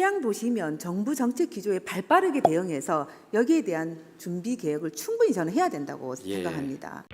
해양 도시면 정부 정책 기조에 발빠르게 대응해서 여기에 대한 준비 계획을 충분히 저는 해야 된다고 예. 생각합니다.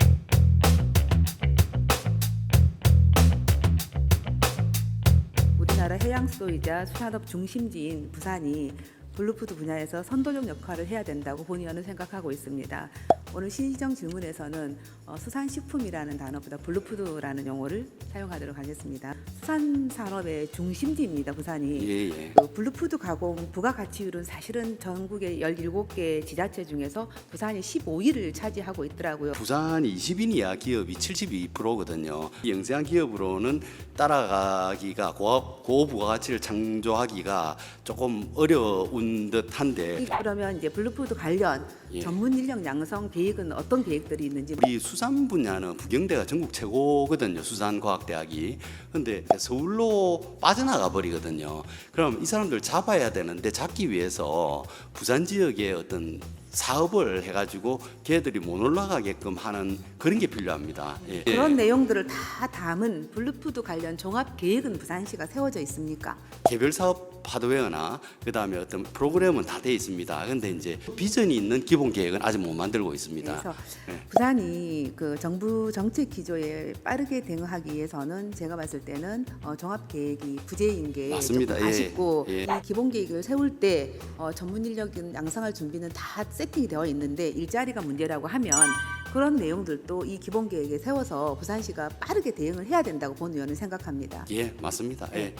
우리나라 해양 수도이자 수산업 중심지인 부산이 블루푸드 분야에서 선도적 역할을 해야 된다고 본의원은 생각하고 있습니다. 오늘 시정 질문에서는 어, 수산식품이라는 단어보다 블루푸드라는 용어를 사용하도록 하겠습니다. 수산 산업의 중심지입니다, 부산이. 예, 예. 그 블루푸드 가공 부가가치율은 사실은 전국의 17개 지자체 중에서 부산이 15위를 차지하고 있더라고요. 부산이 20인 이하 기업이 72%거든요. 영세한 기업으로는 따라가기가 고, 고부가가치를 창조하기가 조금 어려운 듯한데 그러면 이제 블루푸드 관련 예. 전문 인력 양성 계획은 어떤 계획들이 있는지 우리 수산 분야는 부경대가 전국 최고거든요. 수산과학대학이. 근데 서울로 빠져나가 버리거든요. 그럼 이 사람들 잡아야 되는데 잡기 위해서 부산 지역의 어떤 사업을 해가지고 걔들이 못 올라가게끔 하는 그런 게 필요합니다. 예. 그런 내용들을 다 담은 블루푸드 관련 종합 계획은 부산시가 세워져 있습니까? 개별 사업 하드웨어나 그다음에 어떤 프로그램은 다 돼 있습니다. 근데 이제 비전이 있는 기본 계획은 아직 못 만들고 있습니다. 그래서 네. 부산이 그 정부 정책 기조에 빠르게 대응하기 위해서는 제가 봤을 때는 어, 종합 계획이 부재인 게 맞습니다. 조금 예. 아쉽고 예. 이 기본 계획을 세울 때 어, 전문 인력인 양성할 준비는 다 세팅이 되어 있는데 일자리가 문제라고 하면 그런 내용들도 이 기본 계획에 세워서 부산시가 빠르게 대응을 해야 된다고 본 의원은 생각합니다. 예, 맞습니다. 예.